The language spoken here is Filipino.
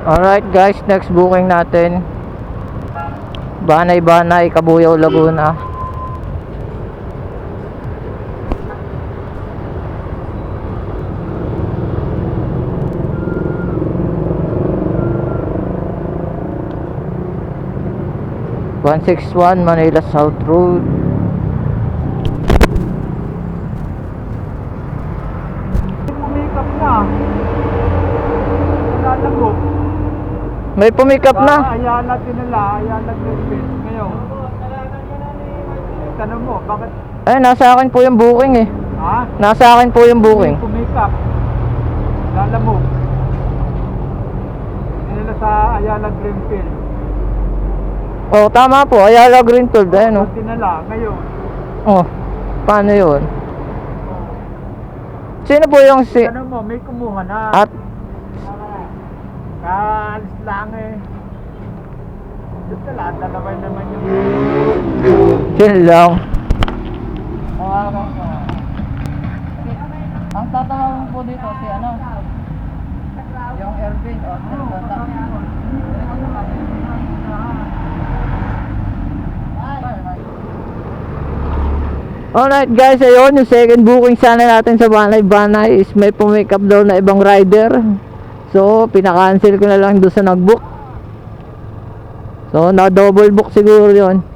Alright guys, next booking natin. Banay-Banay, Kabuyaw, Laguna. One six one Manila South Road. Pumikap na. Lalagok. May pumikap na. Ayala tinala, Ayala Griffin. Ngayon. Tanong mo, bakit? Eh, nasa akin po yung booking eh. Ha? Nasa akin po yung booking. Pumikap. Lalamog. Tinala sa Ayala Greenfield. Oh, tama po. Ayala Greenfield. Ayun oh. Tinala, ngayon. Oh, paano yun? Sino po yung si... Tanong mo, may kumuha na. At, Kaalis lang eh. Lang, dalaway naman yung... yun lang. Ang tatawagin po dito si ano? Yung Ervin o Alright guys, ayun, yung second booking sana natin sa Banay Banay is may pumick up daw na ibang rider. So, pinaka-cancel ko na lang doon sa nag-book. So, na-double book siguro yon